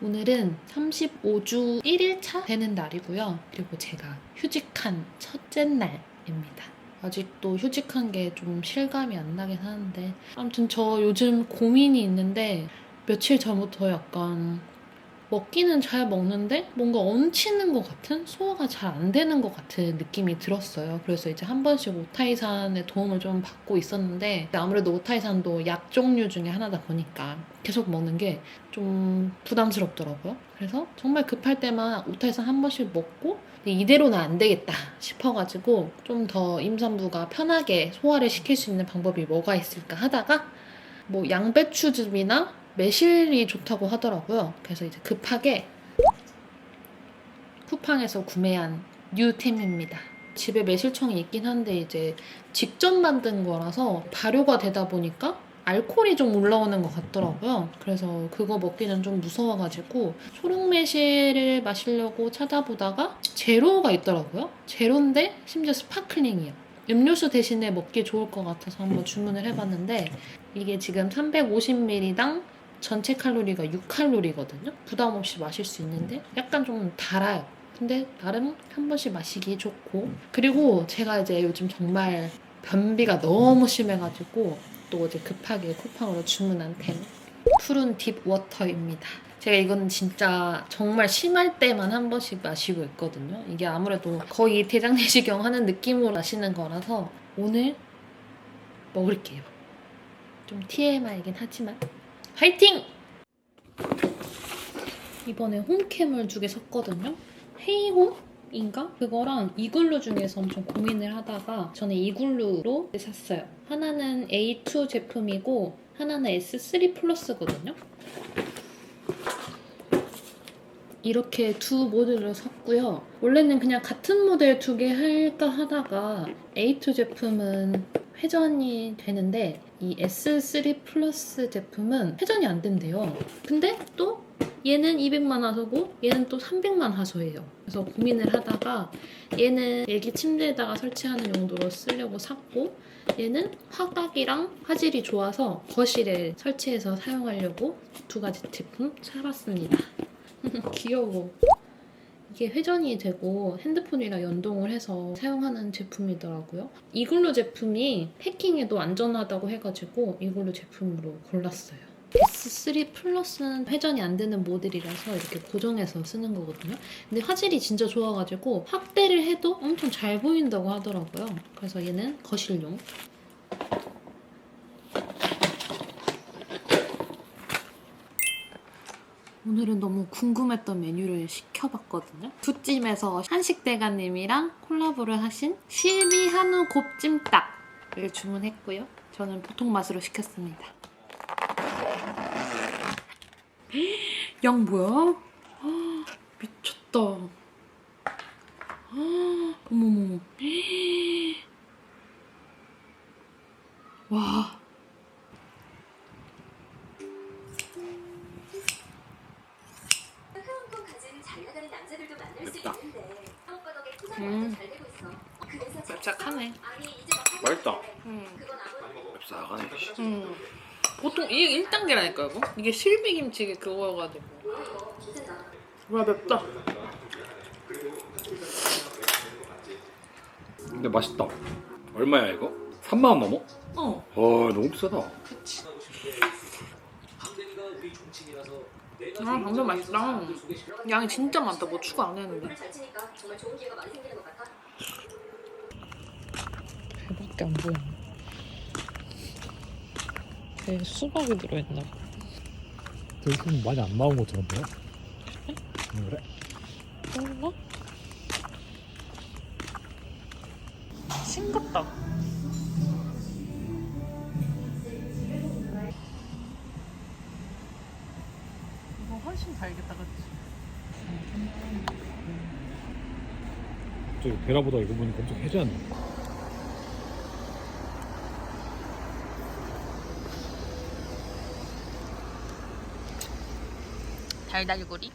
오늘은 35주 1일차 되는 날이고요. 그리고 제가 휴직한 첫째 날입니다. 아직도 휴직한 게 좀 실감이 안 나긴 하는데 아무튼 저 요즘 고민이 있는데 며칠 전부터 약간 먹기는 잘 먹는데 뭔가 얹히는 것 같은 소화가 잘 안 되는 것 같은 느낌이 들었어요. 그래서 이제 한 번씩 오타이산의 도움을 좀 받고 있었는데 아무래도 오타이산도 약 종류 중에 하나다 보니까 계속 먹는 게 좀 부담스럽더라고요. 그래서 정말 급할 때만 오타이산 한 번씩 먹고 이대로는 안 되겠다 싶어가지고 좀 더 임산부가 편하게 소화를 시킬 수 있는 방법이 뭐가 있을까 하다가 뭐 양배추즙이나 매실이 좋다고 하더라고요. 그래서 이제 급하게 쿠팡에서 구매한 뉴템입니다. 집에 매실청이 있긴 한데 이제 직접 만든 거라서 발효가 되다 보니까 알코올이 좀 올라오는 것 같더라고요. 그래서 그거 먹기는 좀 무서워가지고 초록매실을 마시려고 찾아보다가 제로가 있더라고요. 제로인데 심지어 스파클링이요. 음료수 대신에 먹기 좋을 것 같아서 한번 주문을 해봤는데 이게 지금 350ml당 전체 칼로리가 6칼로리거든요. 부담 없이 마실 수 있는데 약간 좀 달아요. 근데 나름 한 번씩 마시기 좋고 그리고 제가 이제 요즘 정말 변비가 너무 심해가지고 또 어제 급하게 쿠팡으로 주문한 템 푸른 딥 워터입니다. 제가 이건 진짜 정말 심할 때만 한 번씩 마시고 있거든요. 이게 아무래도 거의 대장내시경 하는 느낌으로 마시는 거라서 오늘 먹을게요. 좀 TMI이긴 하지만 화이팅! 이번에 홈캠을 두 개 샀거든요. 헤이홈인가? 그거랑 이글루 중에서 엄청 고민을 하다가 저는 이글루로 샀어요. 하나는 A2 제품이고 하나는 S3 플러스거든요. 이렇게 두 모델을 샀고요. 원래는 그냥 같은 모델 두 개 할까 하다가 A2 제품은 회전이 되는데 이 S3 플러스 제품은 회전이 안 된대요. 근데 또 얘는 200만 화소고 얘는 또 300만 화소예요. 그래서 고민을 하다가 얘는 애기 침대에다가 설치하는 용도로 쓰려고 샀고 얘는 화각이랑 화질이 좋아서 거실에 설치해서 사용하려고 두 가지 제품 사봤습니다. 귀여워. 이게 회전이 되고 핸드폰이랑 연동을 해서 사용하는 제품이더라고요. 이글루 제품이 패킹에도 안전하다고 해가지고 이글루 제품으로 골랐어요. S3 플러스는 회전이 안 되는 모델이라서 이렇게 고정해서 쓰는 거거든요. 근데 화질이 진짜 좋아가지고 확대를 해도 엄청 잘 보인다고 하더라고요. 그래서 얘는 거실용. 오늘은 너무 궁금했던 메뉴를 시켜봤거든요. 두찜에서 한식 대가님이랑 콜라보를 하신 실비 한우 곱찜닭을 주문했고요. 저는 보통 맛으로 시켰습니다. 양 뭐야? 헉, 미쳤다. 헉, 어머머. 와. 음. 맵작하네. 맛있다. 음. 쌉싸하네. 음. 보통 이게 1단계라니까 이거? 이게 실비김치 그거여가지고. 와 맵다. 근데 맛있다. 얼마야 이거? 3만 원 넘어? 어. 와 너무 비싸다. 아 완전 맛있다. 양이 진짜 많다. 뭐 추가 안 했는데. 배밖에 안 보여. 배에 수박이 들어있나 봐. 되게 좀 많이 안 나온 것처럼 보여? 응, 그래? 그런가? 싱겁다. 저기 베라보다 이거 보니까 엄청 해지않네 달달구리.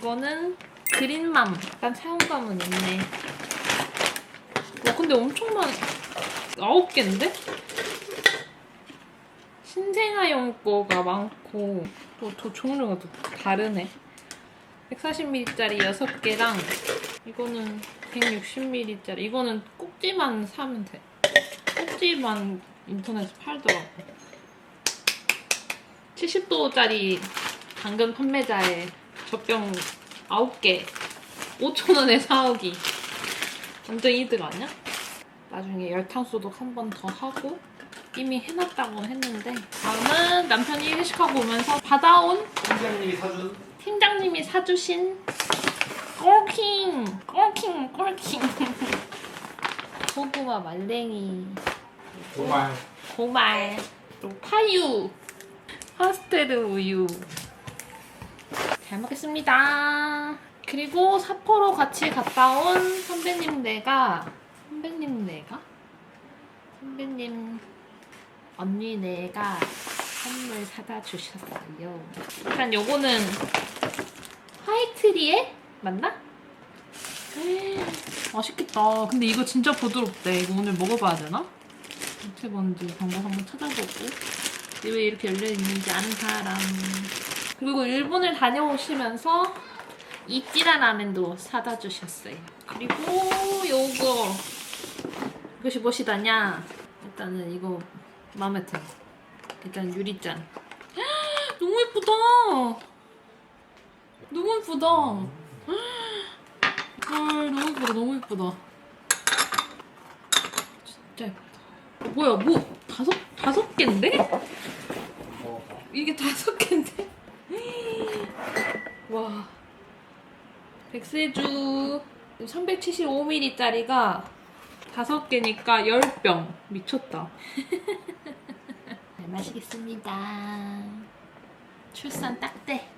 이거는 그린맘. 약간 사용감은 있네. 와 근데 엄청 많. 아홉 개인데? 신생아용 거가 많고 또, 또 종류가 또 다르네. 140ml짜리 6개랑 이거는 160ml짜리 이거는 꼭지만 사면 돼. 꼭지만 인터넷에 팔더라고. 70도짜리 당근 판매자의 젖병 9개 5,000원에 사오기. 완전 이득 아니야? 나중에 열탕 소독 한 번 더 하고 이미 해놨다고 했는데 다음은 남편이 회식하고 오면서 받아온 팀장님이 사준 팀장님이 사주신 꼴킹 꼴킹 꼴킹. 고구마 말랭이. 정말 고말 그리고 파유. 파스텔 우유 잘 먹겠습니다. 그리고 사포로 같이 갔다 온 선배님 네가 선배님 네가? 선배님 언니 네가 선물 사다 주셨어요. 일단 요거는 화이트리에 맞나? 에이, 맛있겠다. 근데 이거 진짜 부드럽대. 이거 오늘 먹어봐야 되나? 밑에 뭔지 방법 한번 찾아보고. 왜 이렇게 열려있는지 아는 사람 그리고 일본을 다녀오시면서 이찌라 라멘도 사다 주셨어요. 그리고 요거 이것이 무엇이다냐? 일단은 이거 마음에 들어. 일단 유리잔. 헉, 너무 예쁘다! 너무 예쁘다! 헐 너무 예쁘다 너무 예쁘다. 진짜 예쁘다. 뭐야 뭐 다섯 다섯 개인데? 이게 다섯 개인데? 와. 백세주 375ml짜리가 다섯 개니까 10병. 미쳤다. 잘 마시겠습니다. 출산 딱대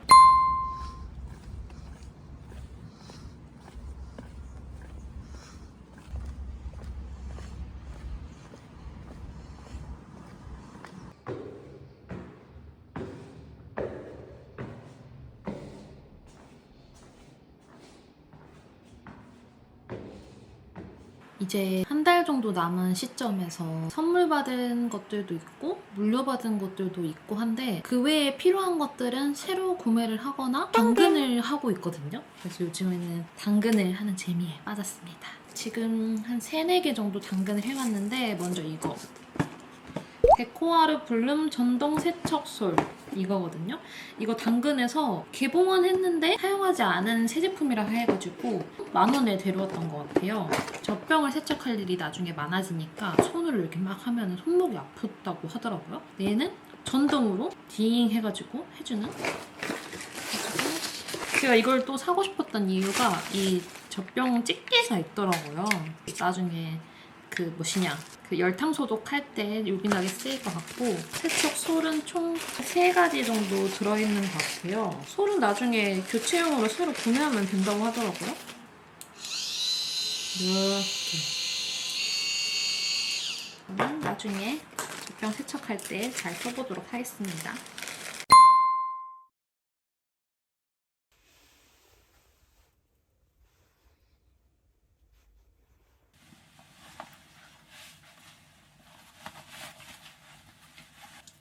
이제 한 달 정도 남은 시점에서 선물 받은 것들도 있고 물려받은 것들도 있고 한데 그 외에 필요한 것들은 새로 구매를 하거나 당근을 하고 있거든요. 그래서 요즘에는 당근을 하는 재미에 빠졌습니다. 지금 한 3, 4개 정도 당근을 해왔는데 먼저 이거 데코아르 블룸 전동 세척솔 이거거든요. 이거 당근에서 개봉은 했는데 사용하지 않은 새 제품이라 해가지고 만 원에 데려왔던 것 같아요. 젖병을 세척할 일이 나중에 많아지니까 손으로 이렇게 막 하면 손목이 아프다고 하더라고요. 얘는 전동으로 딩 해가지고 해주는. 제가 이걸 또 사고 싶었던 이유가 이 젖병 집게가 있더라고요. 나중에 그 무엇이냐 그 열탕 소독할 때 요긴하게 쓰일 것 같고 세척 솔은 총세 가지 정도 들어있는 것 같아요. 솔은 나중에 교체용으로 새로 구매하면 된다고 하더라고요. 이렇게. 나중에 젖병 세척할 때 잘 써보도록 하겠습니다.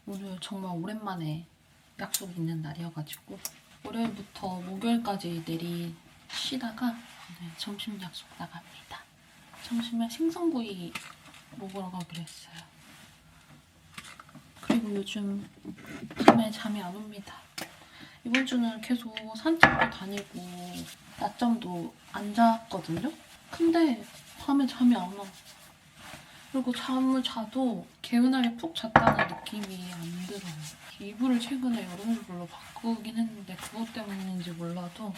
오늘 정말 오랜만에 약속이 있는 날이어가지고 월요일부터 목요일까지 내리 쉬다가 오늘 점심 약속 나갑니다. 점심에 생선구이 먹으러 가기로 했어요. 그리고 요즘 밤에 잠이 안 옵니다. 이번 주는 계속 산책도 다니고 낮잠도 안 잤거든요. 근데 밤에 잠이 안 와. 그리고 잠을 자도 개운하게 푹 잤다는 느낌이 안 들어요. 이불을 최근에 여름이불로 바꾸긴 했는데 그것 때문인지 몰라도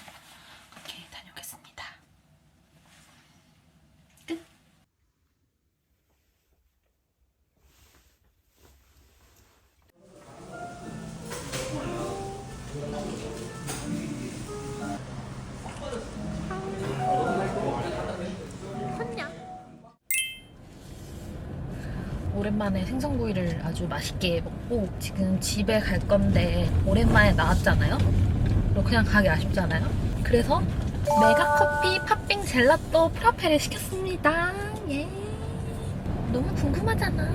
오랜만에 생선구이를 아주 맛있게 먹고 지금 집에 갈 건데 오랜만에 나왔잖아요. 그리고 그냥 가기 아쉽잖아요. 그래서 메가 커피 팥빙 젤라또 프라페를 시켰습니다. 예. 너무 궁금하잖아.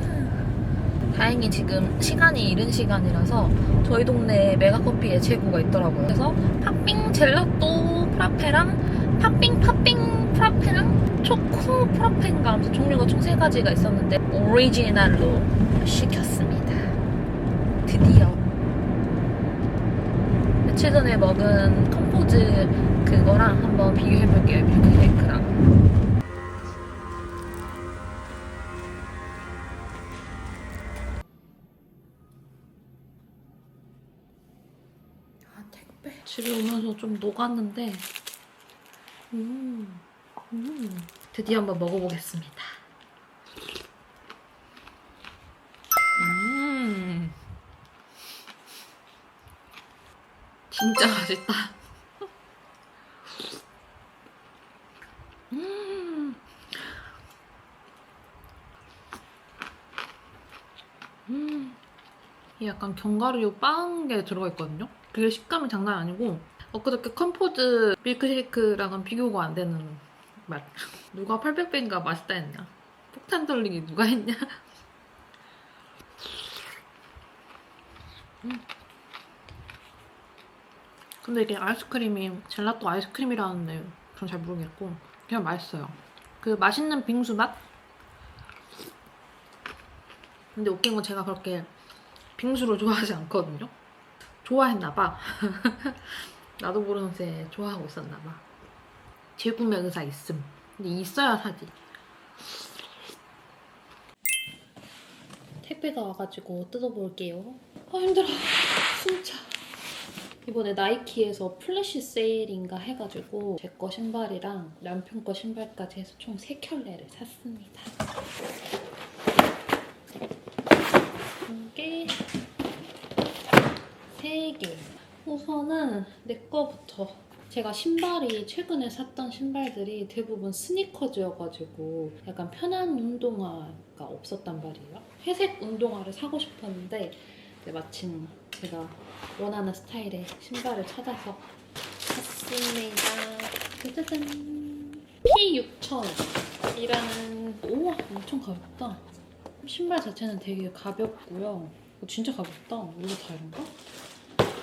다행히 지금 시간이 이른 시간이라서 저희 동네에 메가커피의 재고가 있더라고요. 그래서 팥빙 젤라또 프라페랑 팥빙 팥빙 프라페랑 초코 프라페인가 하면서 종류가 총 세 가지가 있었는데 오리지널로 시켰습니다. 드디어 며칠 전에 먹은 컴포즈 그거랑 한번 비교해볼게요. 밀크쉐이크랑. 아, 택배. 집에 오면서 좀 녹았는데, 음, 음. 드디어 한번 먹어보겠습니다. 음. 진짜 맛있다. 음. 음. 이 약간 견과류 빵게 들어가 있거든요. 그게 식감이 장난 아니고 엊그저께 컴포즈 밀크쉐이크랑은 비교가 안 되는 맛. 누가 800배인가 맛있다 했냐? 폭탄 돌리기 누가 했냐? 음. 근데 이게 아이스크림이 젤라또 아이스크림이라는데 전 잘 모르겠고 그냥 맛있어요. 그 맛있는 빙수 맛? 근데 웃긴 건 제가 그렇게 빙수를 좋아하지 않거든요. 좋아했나봐. 나도 모르는 새 좋아하고 있었나봐. 재구매 의사 있음. 근데 있어야 사지. 택배가 와가지고 뜯어볼게요. 아 힘들어. 진짜. 이번에 나이키에서 플래시 세일인가 해가지고 제 거 신발이랑 남편 거 신발까지 해서 총 3켤레를 샀습니다. 이게 3개. 우선은 내 거부터. 제가 신발이 최근에 샀던 신발들이 대부분 스니커즈여가지고 약간 편한 운동화가 없었단 말이에요. 회색 운동화를 사고 싶었는데 마침 제가 원하는 스타일의 신발을 찾아서 샀습니다. 짜잔. P6000이라는 우와 엄청 가볍다. 신발 자체는 되게 가볍고요. 어, 진짜 가볍다. 원래 다 이런가?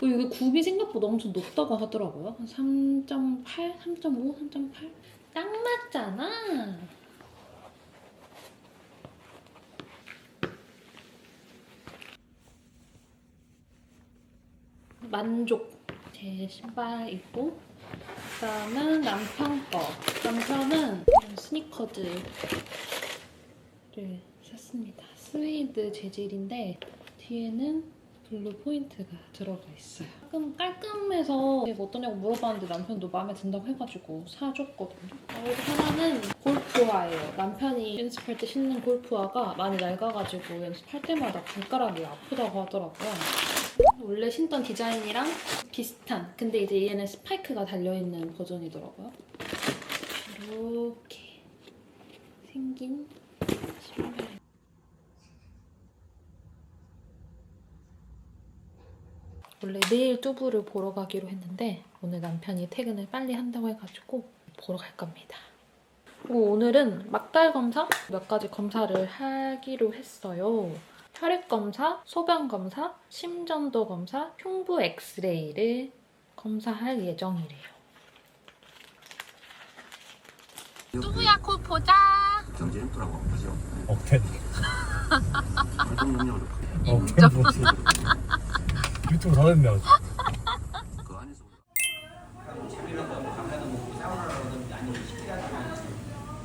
어, 이게 굽이 생각보다 엄청 높다고 하더라고요. 한 3.8, 3.5, 3.8? 딱 맞잖아. 만족. 제 신발 있고 그다음은 남편 거. 남편은 스니커즈를 샀습니다. 스웨이드 재질인데 뒤에는 블루 포인트가 들어가 있어요. 조금 깔끔해서 제가 어떠냐고 물어봤는데 남편도 마음에 든다고 해가지고 사줬거든요. 그리고 하나는 골프화예요. 남편이 연습할 때 신는 골프화가 많이 낡아가지고 연습할 때마다 발가락이 아프다고 하더라고요. 원래 신던 디자인이랑 비슷한 근데 이제 얘는 스파이크가 달려있는 버전이더라고요. 이렇게 생긴 신발. 원래 내일 뚜부를 보러 가기로 했는데 오늘 남편이 퇴근을 빨리 한다고 해가지고 보러 갈 겁니다. 그리고 오늘은 막달 검사 몇 가지 검사를 하기로 했어요. 혈액 검사, 소변 검사, 심전도 검사, 흉부 엑스레이를 검사할 예정이래요. 뚜부야 곧 보자. 경제 인프라고 그죠? 억텐. 활동 억텐 뭐지? 유튜브 다 됐네 아주.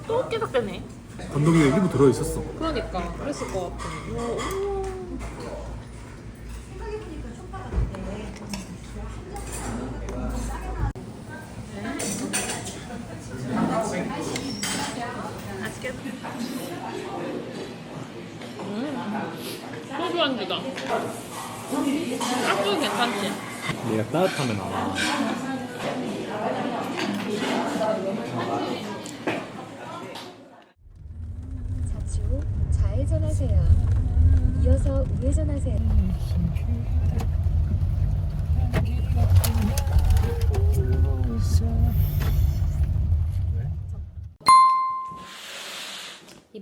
그또 깨닫겠네. 감독이 일부 들어 있었어. 그러니까 그랬을 것 같아. 소주 안주다. 깍두기 괜찮지? 얘가 따뜻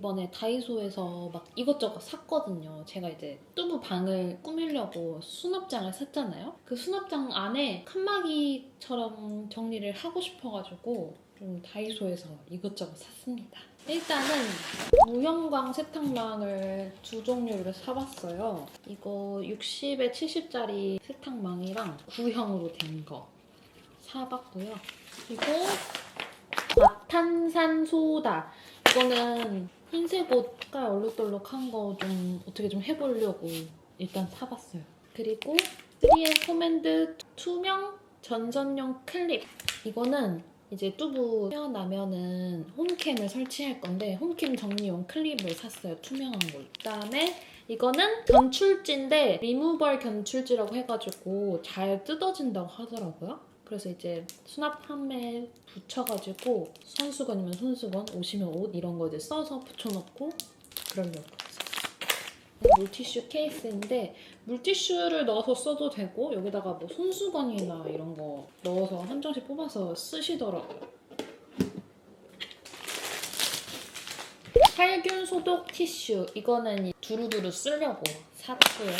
이번에 다이소에서 막 이것저것 샀거든요. 제가 이제 뚜부 방을 꾸미려고 수납장을 샀잖아요. 그 수납장 안에 칸막이처럼 정리를 하고 싶어가지고 좀 다이소에서 이것저것 샀습니다. 일단은 무형광 세탁망을 두 종류를 사봤어요. 이거 60에 70짜리 세탁망이랑 구형으로 된 거 사봤고요. 그리고 과탄산 소다. 이거는 흰색 옷 색깔 얼룩덜룩한 거 좀 어떻게 좀 해보려고 일단 사봤어요. 그리고 3M 코맨드 투명 전선용 클립. 이거는 이제 뚜부 태어나면은 홈캠을 설치할 건데 홈캠 정리용 클립을 샀어요. 투명한 거. 그다음에 이거는 견출지인데 리무벌 견출지라고 해가지고 잘 뜯어진다고 하더라고요. 그래서 이제 수납 판매에 붙여가지고 손수건이면 손수건, 옷이면 옷 이런 거 이제 써서 붙여놓고 그러려고. 물티슈 케이스인데 물티슈를 넣어서 써도 되고 여기다가 뭐 손수건이나 이런 거 넣어서 한 장씩 뽑아서 쓰시더라고요. 살균 소독 티슈 이거는 이 두루두루 쓰려고 샀고요.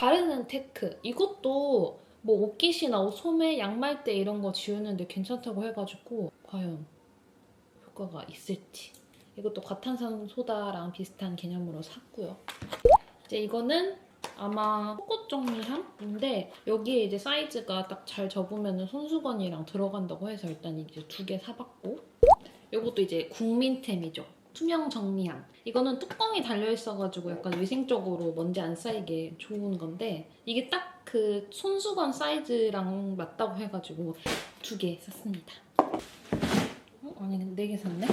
바르는 테크 이것도 뭐 옷깃이나 옷 소매, 양말대 이런 거 지우는데 괜찮다고 해가지고 과연 효과가 있을지 이것도 과탄산 소다랑 비슷한 개념으로 샀고요. 이제 이거는 아마 속옷 정리함인데 여기에 이제 사이즈가 딱 잘 접으면 손수건이랑 들어간다고 해서 일단 이제 두 개 사봤고 이것도 이제 국민템이죠. 투명 정리함. 이거는 뚜껑이 달려 있어가지고 약간 위생적으로 먼지 안 쌓이게 좋은 건데 이게 딱 그 손수건 사이즈랑 맞다고 해가지고 두 개 샀습니다. 어? 아니 네 개 샀네?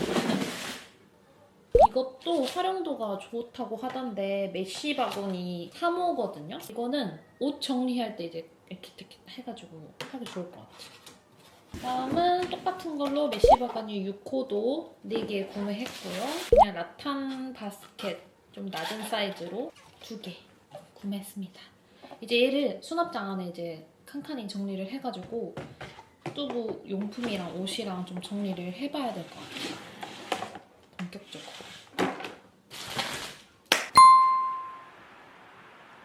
이것도 활용도가 좋다고 하던데 메쉬 바구니 3호거든요. 이거는 옷 정리할 때 이제 이렇게 이렇게 해가지고 하기 좋을 것 같아요. 다음은 똑같은 걸로 메쉬 바구니 6호도 4개 구매했고요. 그냥 라탄 바스켓 좀 낮은 사이즈로 2개 구매했습니다. 이제 얘를 수납장 안에 이제 칸칸이 정리를 해가지고 뚜부 용품이랑 옷이랑 좀 정리를 해봐야 될 것 같아요. 본격적으로.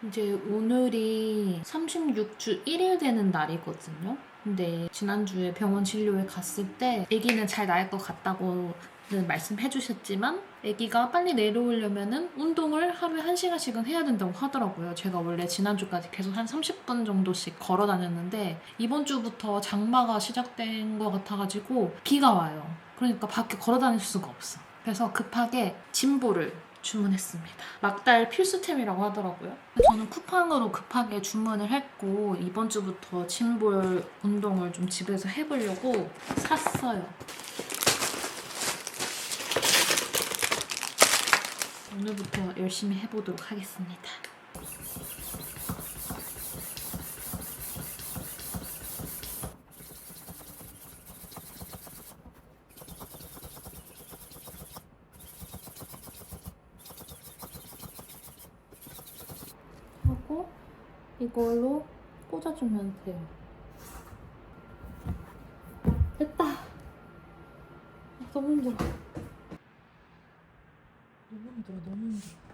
이제 오늘이 36주 1일 되는 날이거든요. 근데 지난주에 병원 진료에 갔을 때 아기는 잘 나을 것 같다고 는 말씀해 주셨지만 아기가 빨리 내려오려면은 운동을 하루에 1시간씩은 해야 된다고 하더라고요. 제가 원래 지난주까지 계속 한 30분 정도씩 걸어 다녔는데 이번 주부터 장마가 시작된 것 같아가지고 비가 와요. 그러니까 밖에 걸어 다닐 수가 없어. 그래서 급하게 짐볼을 주문했습니다. 막달 필수템이라고 하더라고요. 저는 쿠팡으로 급하게 주문을 했고 이번 주부터 짐볼 운동을 좀 집에서 해보려고 샀어요. 오늘부터 열심히 해보도록 하겠습니다. 하고 이걸로 꽂아주면 돼요. 됐다. 아, 너무 힘들어. 너무 힘들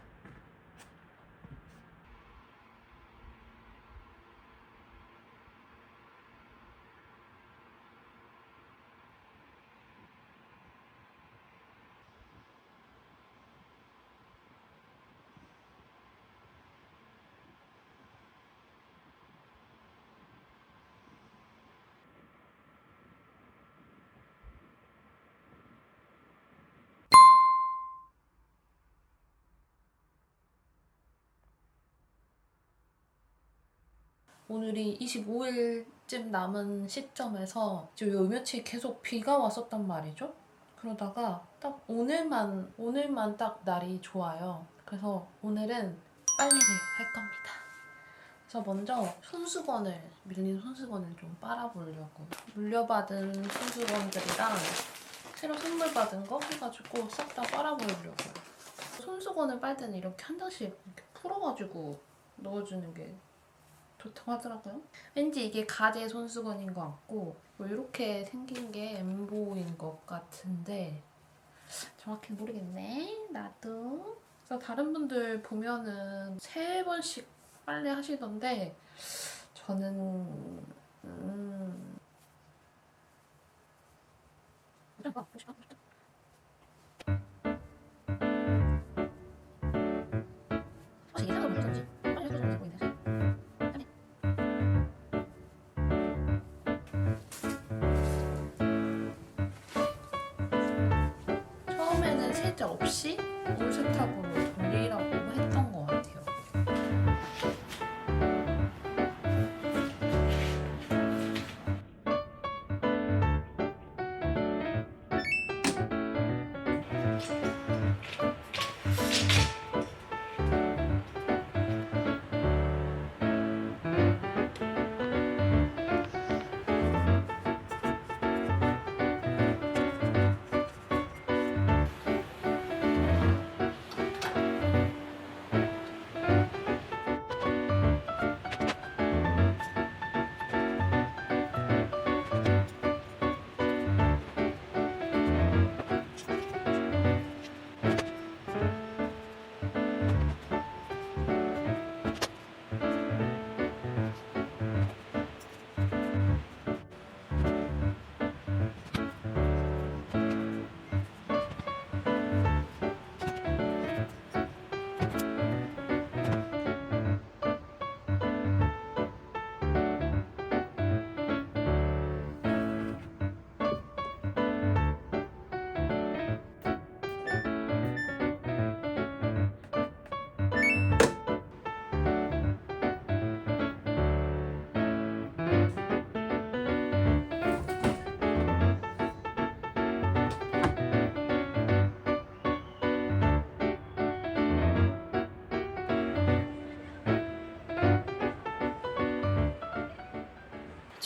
오늘이 25일쯤 남은 시점에서 이제 요 며칠 계속 비가 왔었단 말이죠. 그러다가 딱 오늘만 오늘만 딱 날이 좋아요. 그래서 오늘은 빨래를 할 겁니다. 그래서 먼저 손수건을 밀린 손수건을 좀 빨아보려고 물려받은 손수건들이랑 새로 선물 받은 거 해가지고 싹 다 빨아보려고요. 손수건을 빨 때는 이렇게 한 장씩 이렇게 풀어가지고 넣어주는 게 좋다고 하더라고요. 왠지 이게 가제 손수건인 것 같고 뭐 이렇게 생긴 게 엠보인 것 같은데 정확히 모르겠네. 나도. 그래서 다른 분들 보면은 세 번씩 빨래 하시던데 저는 음. 혹 세제 없이 물 세탁으로 돌리라고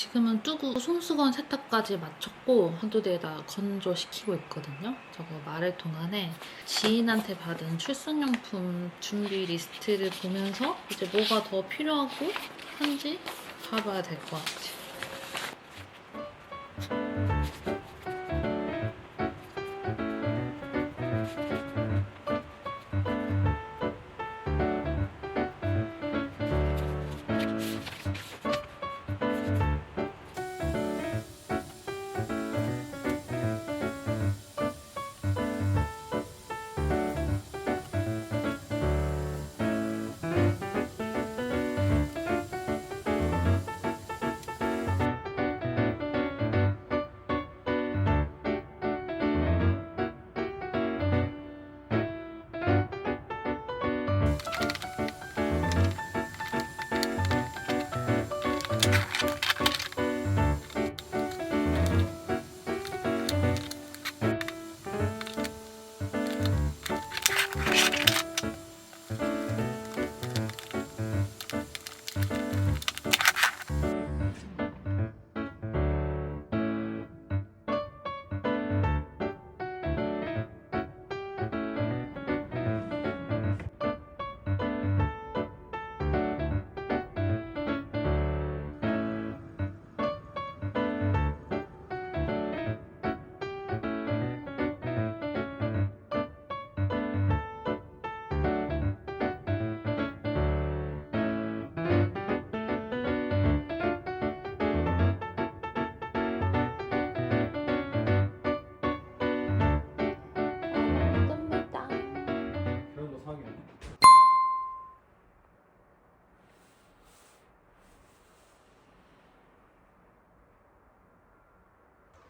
지금은 뚜구 손수건 세탁까지 마쳤고 한도대에다 건조시키고 있거든요. 저거 말을 동안에 지인한테 받은 출산용품 준비 리스트를 보면서 이제 뭐가 더 필요하고 한지 봐봐야 될 것 같아요.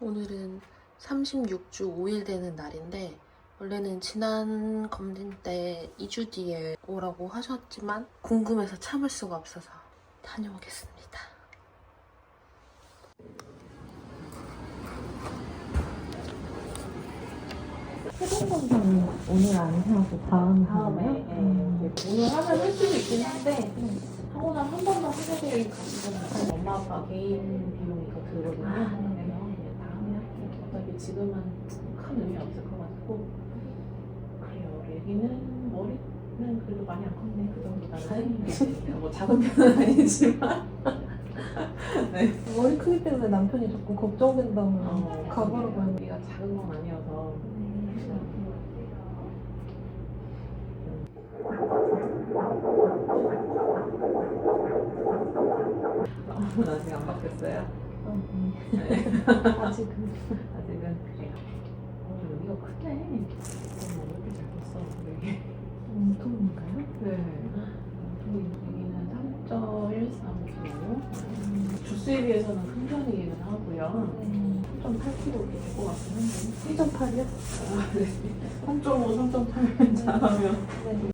오늘은 36주 5일 되는 날인데 원래는 지난 검진 때 2주 뒤에 오라고 하셨지만 궁금해서 참을 수가 없어서 다녀오겠습니다. 세동검사는 오늘 안 하고 다음 다음에 오늘 하면 할 수도 있긴 한데 하고 나한 번만 하게 되는 거는 엄마 아빠 개인 비용이 더 들거든요. 그래서 이제 다음에 할게요. 어차피 지금은 큰 의미 없을 것 같고 그래요. 애기는 머리는 그래도 많이 안 컸네. 그 정도다. 뭐 작은 편은 아니지만 네. 머리 크기 때문에 남편이 자꾸 걱정된다면 어, 가보러 가는 우리가 작은 건 아니어서 아무나 아직 안 바뀌었어요? 아직은 아직은 그래요. 어, 여기가 크네. 어머, 왜 이렇게 잘 컸어? 되게. 엄청 큰가요? 네. 여기는 3.13kg. 주스에 비해서는 큰 편이기는 하고요. 3.8kg 될것 같긴 한데. 3.8이요? 아, 네. 3.5, 3.8면 잘하면. 산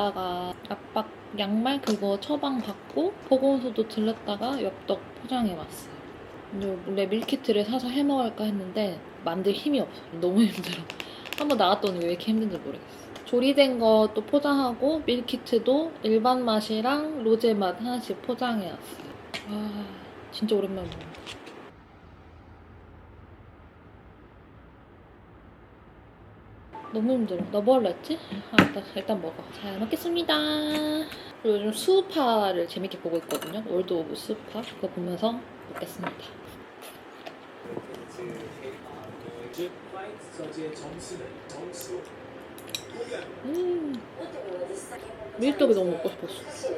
갔다가 압박 양말 그거 처방 받고 보건소도 들렀다가 엽떡 포장해 왔어요. 원래 밀키트를 사서 해 먹을까 했는데 만들 힘이 없어. 너무 힘들어. 한번 나갔더니 왜 이렇게 힘든지 모르겠어. 조리된 거 또 포장하고 밀키트도 일반 맛이랑 로제 맛 하나씩 포장해 왔어요. 와 진짜 오랜만에 먹어. 너무 힘들어. 너 뭐 뭘로 했지? 아, 일단, 일단 먹어. 잘 먹겠습니다. 그리고 요즘 수우파를 재밌게 보고 있거든요. 월드 오브 수우파. 그거 보면서 먹겠습니다. 음. 밀떡이 너무 먹고 싶었어.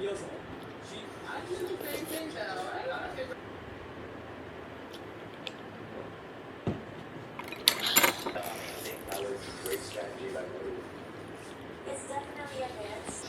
이어서 It's definitely advanced.